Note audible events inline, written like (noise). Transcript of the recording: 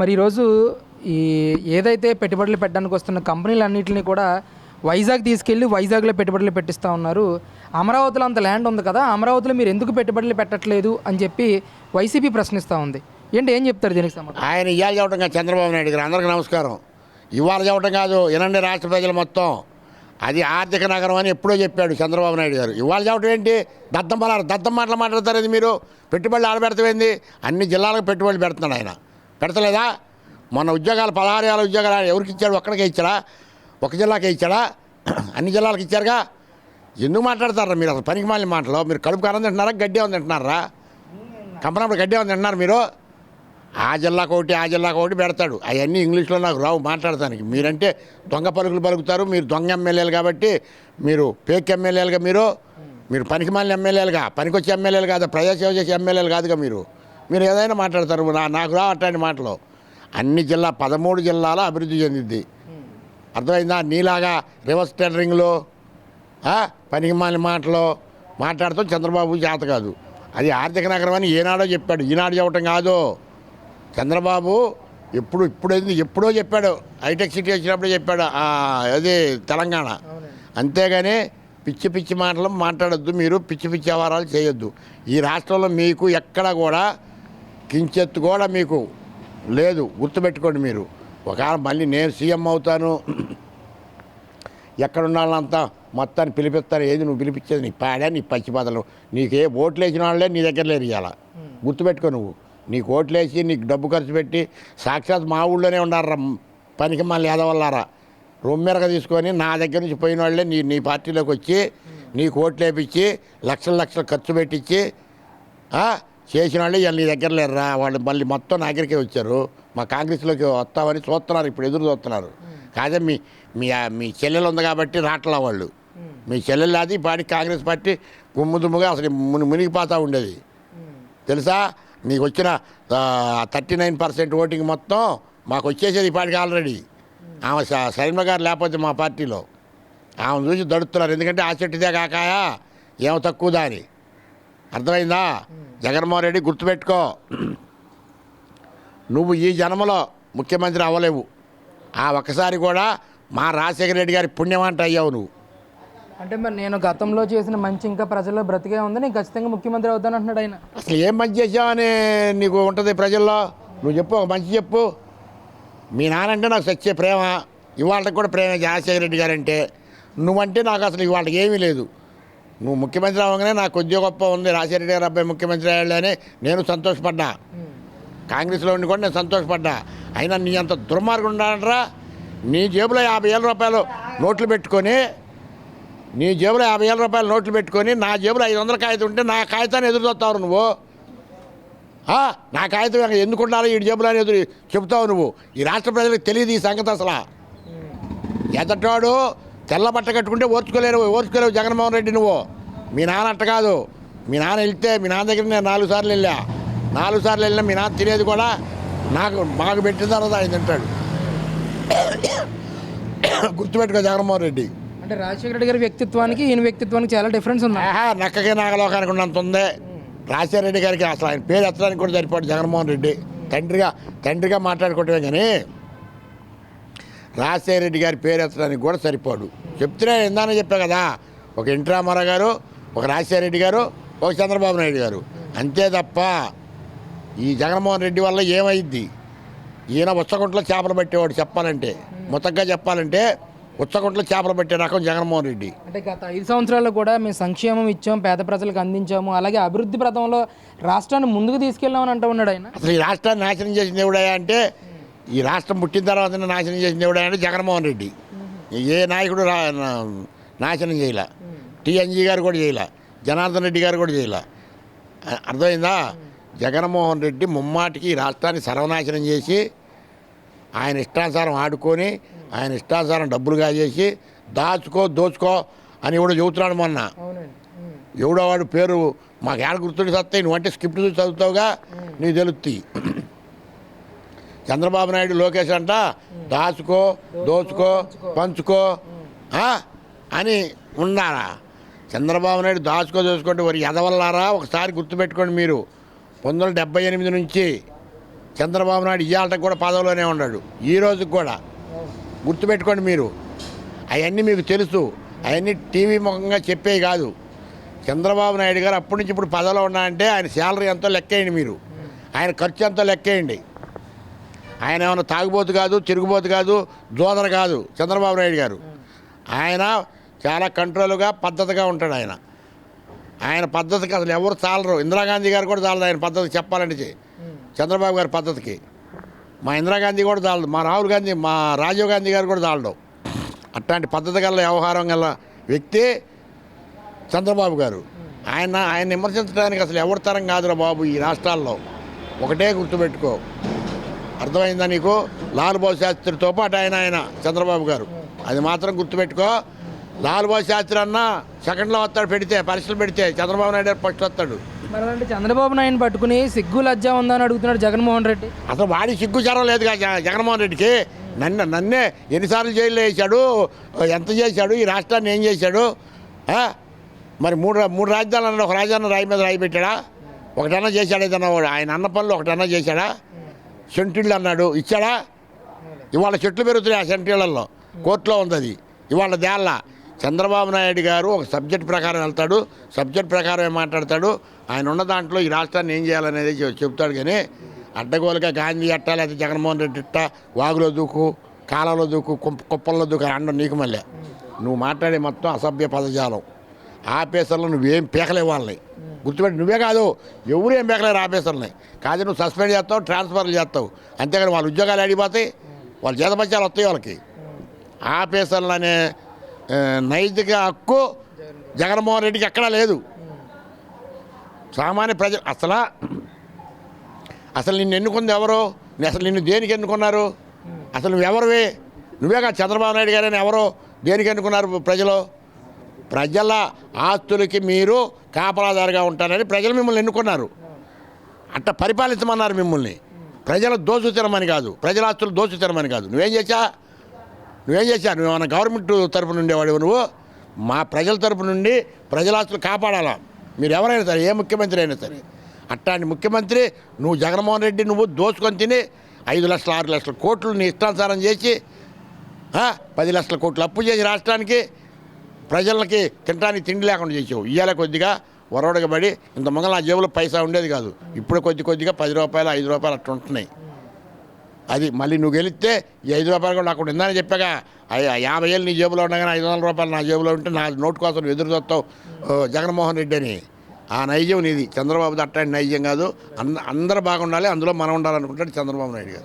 మరి ఈరోజు ఈ ఏదైతే పెట్టుబడులు పెట్టడానికి వస్తున్న కంపెనీలన్నింటినీ కూడా వైజాగ్ తీసుకెళ్ళి వైజాగ్లో పెట్టుబడులు పెట్టిస్తూ ఉన్నారు. అమరావతిలో అంత ల్యాండ్ ఉంది కదా అమరావతిలో మీరు ఎందుకు పెట్టుబడులు పెట్టట్లేదు అని చెప్పి వైసీపీ ప్రశ్నిస్తూ ఉంది. ఏంటి ఏం చెప్తారు దీనికి సంబంధం ఆయన ఇవాళ చెప్పడం కాదు చంద్రబాబు నాయుడు గారు అందరికీ నమస్కారం. ఇవాళ చెప్పడం కాదు వినండి రాష్ట్ర ప్రజలు మొత్తం. అది ఆర్థిక నగరం అని ఎప్పుడో చెప్పాడు చంద్రబాబు నాయుడు గారు. ఇవాళ చెప్పడం ఏంటి? దద్దం పలారు దద్దం మాటలు మాట్లాడతారు అది మీరు? పెట్టుబడులు ఆడబెడతామేంది అన్ని జిల్లాలకు పెట్టుబడులు పెడుతున్నాడు ఆయన. పెడతలేదా? మొన్న ఉద్యోగాలు పదహారు వేల ఉద్యోగాలు ఎవరికి ఇచ్చాడు? ఒక్కడికే ఇచ్చాడా? ఒక జిల్లాకే ఇచ్చాడా? (clears throat) అన్ని జిల్లాలకు ఇచ్చారుగా? ఎందుకు మాట్లాడతారా మీరు? అసలు పనికి మాలిన మాటలు. మీరు కడుపు కారం తింటున్నారా? గడ్డి ఉంది తింటున్నారా? కంపనప్పుడు గడ్డి ఉంది తింటున్నారు మీరు? ఆ జిల్లాకు ఒకటి ఆ జిల్లాకు ఒకటి పెడతాడు. అవన్నీ ఇంగ్లీష్లో నాకు రావు మాట్లాడటానికి. మీరంటే దొంగ పలుకులు పలుకుతారు. మీరు దొంగ ఎమ్మెల్యేలు కాబట్టి మీరు పేక్ ఎమ్మెల్యేలుగా మీరు మీరు పనికి మాలిన ఎమ్మెల్యేలుగా పనికొచ్చే ఎమ్మెల్యేలు కాదు ప్రజాసేవ చేసే ఎమ్మెల్యేలు కాదుగా మీరు. మీరు ఏదైనా మాట్లాడతారు నా నాకు రావు అట్లాంటి మాటలు. అన్ని జిల్లా పదమూడు జిల్లాల అభివృద్ధి చెందింది. అర్థమైందా? నీలాగా రివర్స్ టెండరింగ్లో పనికి మాలిన మాటలు మాట్లాడుతాం చంద్రబాబు చేత కాదు. అది ఆర్థిక నగరం అని ఏనాడో చెప్పాడు. ఈనాడు చెప్పటం కాదు. చంద్రబాబు ఎప్పుడు ఇప్పుడు ఎప్పుడో చెప్పాడు. హైటెక్ సిటీ వచ్చినప్పుడు చెప్పాడు. అది తెలంగాణ. అంతేగాని పిచ్చి పిచ్చి మాటలు మాట్లాడొద్దు మీరు. పిచ్చి పిచ్చి వ్యవహారాలు చేయొద్దు. ఈ రాష్ట్రంలో మీకు ఎక్కడ కూడా కించెత్తు కూడా మీకు లేదు. గుర్తుపెట్టుకోండి మీరు. ఒకవేళ మళ్ళీ నేను సీఎం అవుతాను ఎక్కడ ఉండాలంతా మొత్తాన్ని పిలిపిస్తారు ఏది నువ్వు పిలిపించేది నీ పాడా నీ పచ్చిపాతలు నీకే ఓట్లు వేసిన వాళ్ళే నీ దగ్గర లేరు ఇవాళ గుర్తుపెట్టుకో నువ్వు. నీకు ఓట్లు వేసి నీకు డబ్బు ఖర్చు పెట్టి సాక్షాత్ మా ఊళ్ళోనే ఉండారా పనికి మళ్ళీ ఎదవల్లారా రొమ్మెరగ తీసుకొని నా దగ్గర నుంచి పోయిన వాళ్ళే నీ నీ పార్టీలోకి వచ్చి నీకు ఓట్లు వేపించి లక్షల లక్షలు ఖర్చు పెట్టించి చేసిన వాళ్ళు ఇవాళ నీ దగ్గర లేరురా. వాళ్ళు మళ్ళీ మొత్తం నా దగ్గరికే వచ్చారు. మా కాంగ్రెస్లోకి వస్తామని చూస్తున్నారు. ఇప్పుడు ఎదురు చూస్తున్నారు. కాదే మీ మీ మీ చెల్లెలు ఉంది కాబట్టి రాట్లా వాళ్ళు. మీ చెల్లెలు అది పాడి కాంగ్రెస్ పార్టీ గుమ్ము దుమ్ముగా అసలు ముని మునిగిపోతూ ఉండేది. తెలుసా? నీకు వచ్చిన థర్టీ నైన్ పర్సెంట్ ఓటింగ్ మొత్తం మాకు వచ్చేసేది ఈ పాటికి ఆల్రెడీ. ఆమె శర్మ గారు లేకపోతే మా పార్టీలో. ఆమె చూసి దడుతున్నారు. ఎందుకంటే ఆ చెట్టుదే కాకాయా? ఏమో తక్కువదా అని అర్థమైందా? జగన్మోహన్ రెడ్డి గుర్తుపెట్టుకో. నువ్వు ఈ జన్మలో ముఖ్యమంత్రి అవ్వలేవు. ఆ ఒక్కసారి కూడా మా రాజశేఖర రెడ్డి గారి పుణ్యమంట అయ్యావు నువ్వు. అంటే మరి నేను గతంలో చేసిన మంచి ఇంకా ప్రజల్లో బ్రతికే ఉంది నేను ఖచ్చితంగా ముఖ్యమంత్రి అవుతాను అంటున్నాడు ఆయన. అసలు ఏం మంచి చేసావని నీకు ఉంటుంది ప్రజల్లో? నువ్వు చెప్పు ఒక మంచి చెప్పు. మీ నానంటే నాకు సచ్చే ప్రేమ ఇవాళకి కూడా ప్రేమ రాజశేఖర రెడ్డి గారంటే. నువ్వంటే నాకు అసలు ఇవాళకి ఏమీ లేదు. నువ్వు ముఖ్యమంత్రి అవ్వగానే నాకు కొద్దిగా గొప్ప ఉంది. రాజశేఖర రెడ్డి గారు అబ్బాయి ముఖ్యమంత్రి అయ్యాడని నేను సంతోషపడ్డా. కాంగ్రెస్లో ఉండి కూడా నేను సంతోషపడ్డా. అయినా నీ అంత దుర్మార్గం ఉండాలంటరా నీ జేబులో యాభై వేల రూపాయలు నోట్లు పెట్టుకొని నీ జేబులో యాభై వేల రూపాయలు నోట్లు పెట్టుకొని నా జేబులో ఐదు వందల కాగితం ఉంటే నా కాగితాన్ని ఎదురు చూస్తావు నువ్వు. నా కాగితం ఎందుకు ఉండాలి? ఈ జేబులో అని ఎదురు చెబుతావు నువ్వు. ఈ రాష్ట్ర ప్రజలకు తెలియదు ఈ సంగతి అసలు. ఎదటాడు తెల్ల బట్ట కట్టుకుంటే ఓర్చుకోలేరు ఓర్చుకోలేవు జగన్మోహన్ రెడ్డి నువ్వు. మీ నాన్న అట్ట కాదు. మీ నాన్న వెళ్తే మీ నాన్న దగ్గర నేను నాలుగు సార్లు వెళ్ళా. నాలుగు సార్లు వెళ్ళినా మీ నాన్న తినేది కూడా నాకు మాకు పెట్టిన తర్వాత ఆయన తింటాడు. గుర్తుపెట్టుకో జగన్మోహన్ రెడ్డి. అంటే రాజశేఖర రెడ్డి గారి వ్యక్తిత్వానికి ఈయన వ్యక్తిత్వానికి చాలా డిఫరెన్స్ ఉంది. ఆహా నక్కకి నాగలోకానికి ఉన్నంత ఉంది. రాజశేఖర రెడ్డి గారికి అసలు ఆయన పేరు ఎత్తడానికి కూడా సరిపోడు జగన్మోహన్ రెడ్డి. తండ్రిగా తండ్రిగా మాట్లాడుకోవటమే కానీ రాజశేఖర రెడ్డి గారి పేరు ఎత్తడానికి కూడా సరిపోడు. చెప్తూనే ఇందానే చెప్పా కదా ఒక ఎన్టీ రామారావు గారు ఒక రాజశేఖర రెడ్డి గారు ఒక చంద్రబాబు నాయుడు గారు. అంతే తప్ప ఈ జగన్మోహన్ రెడ్డి వల్ల ఏమైద్ది? ఈయన ఉచ్చగుంటలో చేపలు పట్టేవాడు చెప్పాలంటే. మొత్తగా చెప్పాలంటే ఉచ్చగుంటలో చేపలు పట్టే రకం జగన్మోహన్ రెడ్డి. అంటే గత ఐదు సంవత్సరాల్లో కూడా మేము సంక్షేమం ఇచ్చాం పేద ప్రజలకు అందించాము అలాగే అభివృద్ధి ప్రదంలో రాష్ట్రాన్ని ముందుకు తీసుకెళ్ళామని అంటూ ఉన్నాడు ఆయన. అసలు ఈ రాష్ట్రాన్ని నాశనం చేసిన దేవుడయా అంటే ఈ రాష్ట్రం పుట్టిన తర్వాత నాశనం చేసిన దేవుడయా అంటే జగన్మోహన్ రెడ్డి. ఏ నాయకుడు నాశనం చేయలే. టీఎన్జీ గారు కూడా చేయలే. జనార్దన్ రెడ్డి గారు కూడా చేయలే. అర్థమైందా? జగన్మోహన్ రెడ్డి ముమ్మాటికి ఈ రాష్ట్రాన్ని సర్వనాశనం చేసి ఆయన ఇష్టానుసారం ఆడుకొని ఆయన ఇష్టానుసారం డబ్బులు కాజేసి దాచుకో దోచుకో అని కూడా చెబుతున్నాడు మొన్న. ఎవడో వాడు పేరు మాకు ఏడ గుర్తుండి సత్తాయి? నువ్వంటే స్క్రిప్ట్ చూసి చదువుతావుగా? నీకు తెలుస్తాయి చంద్రబాబు నాయుడు లోకేష్ అంట దాచుకో దోచుకో పంచుకో అని ఉన్నారా? చంద్రబాబు నాయుడు దాచుకో దోచుకోండి వారి ఎదవల్లారా? ఒకసారి గుర్తుపెట్టుకోండి మీరు. పంతొమ్మిది వందల డెబ్బై ఎనిమిది నుంచి చంద్రబాబు నాయుడు ఇవాళకి కూడా పదవిలోనే ఉన్నాడు. ఈ రోజుకి కూడా. గుర్తుపెట్టుకోండి మీరు. అవన్నీ మీకు తెలుసు. అవన్నీ టీవీ ముఖంగా చెప్పేవి కాదు. చంద్రబాబు నాయుడు గారు అప్పటి నుంచి ఇప్పుడు పదవిలో ఉన్నారంటే ఆయన శాలరీ ఎంతో లెక్కేయండి మీరు. ఆయన ఖర్చు ఎంతో లెక్కేయండి. ఆయన ఏమైనా తాగుబోతు కాదు తిరుగుబోతు కాదు జోదర కాదు చంద్రబాబు నాయుడు గారు. ఆయన చాలా కంట్రోల్గా పద్ధతిగా ఉంటాడు ఆయన. ఆయన పద్ధతికి అసలు ఎవరు చాలరు. ఇందిరాగాంధీ గారు కూడా చాలదు ఆయన పద్ధతి చెప్పాలంటే చంద్రబాబు గారి పద్ధతికి. మా ఇందిరాగాంధీ కూడా చాలదు. మా రాహుల్ గాంధీ మా రాజీవ్ గాంధీ గారు కూడా చాలడు. అట్లాంటి పద్ధతి గల వ్యవహారం గల వ్యక్తి చంద్రబాబు గారు. ఆయన ఆయన విమర్శించడానికి అసలు ఎవరి తరం కాదురా బాబు ఈ రాష్ట్రాల్లో. ఒకటే గుర్తుపెట్టుకో. అర్థమైందా నీకు? లాల్ బహదూర్ శాస్త్రితో పాటు ఆయన ఆయన చంద్రబాబు గారు. అది మాత్రం గుర్తుపెట్టుకో. లాల్ శాస్త్రి అన్న సెకండ్లో వస్తాడు పెడితే పరీక్షలు పెడితే చంద్రబాబు నాయుడు ఫస్ట్ వస్తాడు. మరి చంద్రబాబు నాయుడు పట్టుకుని సిగ్గు లజ్జ ఉందని అడుగుతున్నాడు జగన్మోహన్ రెడ్డి. అసలు వాడి సిగ్గు జ్వరం లేదు కదా జగన్మోహన్ రెడ్డికి. నన్ను నన్నే ఎన్నిసార్లు జైల్లో వేసాడు ఎంత చేశాడు ఈ రాష్ట్రాన్ని ఏం చేశాడు? మరి మూడు మూడు రాజధానులు ఒక రాజధాని రాయి మీద రాయి పెట్టాడా? ఒకటన్నా చేశాడు ఏదన్నా. ఆయన అన్న పనులు ఒకటన్నా చేశాడా? సెంటిళ్ళు అన్నాడు. ఇచ్చాడా? ఇవాళ చెట్లు పెరుగుతున్నాయి ఆ సెంటిళ్ళలో కోర్టులో ఉంది అది ఇవాళ దేళ్ళ చంద్రబాబు నాయుడు గారు ఒక సబ్జెక్ట్ ప్రకారం వెళ్తాడు. సబ్జెక్ట్ ప్రకారమే మాట్లాడతాడు. ఆయన ఉన్న దాంట్లో ఈ రాష్ట్రాన్ని ఏం చేయాలనేది చెప్తాడు కానీ అడ్డగోలుగా గాంధీ అట్ట లేకపోతే జగన్మోహన్ రెడ్డి ఇట్ట వాగులో దూకు కాలంలో దూకు కుప్పల్లో దూకు అండం నీకు మళ్ళీ. నువ్వు మాట్లాడే మొత్తం అసభ్య పదజాలం. ఆఫీసర్లు నువ్వేం పీకలేవు వాళ్ళని. గుర్తుపెట్టి నువ్వే కాదు ఎవరు ఏం పీకలేరు ఆఫీసర్లని కాదు నువ్వు సస్పెండ్ చేస్తావు ట్రాన్స్ఫర్లు చేస్తావు. అంతేగాని వాళ్ళ ఉద్యోగాలు అడిగిపోతాయి వాళ్ళ జీతపత్యాలు వస్తాయి వాళ్ళకి. ఆఫీసర్లు అనే నైతిక హక్కు జగన్మోహన్ రెడ్డికి ఎక్కడా లేదు. సామాన్య ప్రజలు అసలు అసలు నిన్ను ఎన్నుకుంది ఎవరు? అసలు నిన్ను దేనికి ఎన్నుకున్నారు? అసలు నువ్వెవరివి? నువ్వే కాదు చంద్రబాబు నాయుడు గారని ఎవరు? దేనికి ఎన్నుకున్నారు ప్రజలు? ప్రజల ఆస్తులకి మీరు కాపలాదారుగా ఉంటారని ప్రజలు మిమ్మల్ని ఎన్నుకున్నారు. అట్ట పరిపాలించమన్నారు మిమ్మల్ని. ప్రజల దోసు తినమని కాదు. ప్రజల ఆస్తులు దోసు తినమని కాదు. నువ్వేం చేశా? నువ్వేం చేశావు నువ్వు మన గవర్నమెంట్ తరపు నుండి వాడు నువ్వు? మా ప్రజల తరపు నుండి ప్రజల ఆస్తులు కాపాడాలా? మీరు ఎవరైనా సరే ఏ ముఖ్యమంత్రి అయినా సరే. అట్లాంటి ముఖ్యమంత్రి నువ్వు జగన్మోహన్ రెడ్డి నువ్వు దోచుకొని తిని ఐదు లక్షల ఆరు లక్షల కోట్లు నీ ఇష్టానుసారం చేసి పది లక్షల కోట్లు అప్పు చేసి రాష్ట్రానికి ప్రజలకి తినడానికి తిండి లేకుండా చేసావు. ఇవాళ కొద్దిగా వరవడగా పడి ఇంత మొదలు నా జేబులో పైసా ఉండేది కాదు. ఇప్పుడు కొద్ది కొద్దిగా పది రూపాయలు ఐదు రూపాయలు అట్లా ఉంటున్నాయి. అది మళ్ళీ నువ్వు గెలిస్తే ఈ ఐదు రూపాయలు కూడా అక్కడ ఉందని చెప్పాగా. యాభై ఏళ్ళు నీ జేబులో ఉండగానే ఐదు వందల రూపాయలు నా జేబులో ఉంటే నా నోటు కోసం నువ్వు ఎదురు చూస్తావు ఓ, జగన్మోహన్ రెడ్డి అని. ఆ నైజం నీది. చంద్రబాబు అట్లాంటి నైజం కాదు. అంద అందరూ బాగుండాలి అందులో మనం ఉండాలనుకుంటాడు చంద్రబాబు నాయుడు గారు.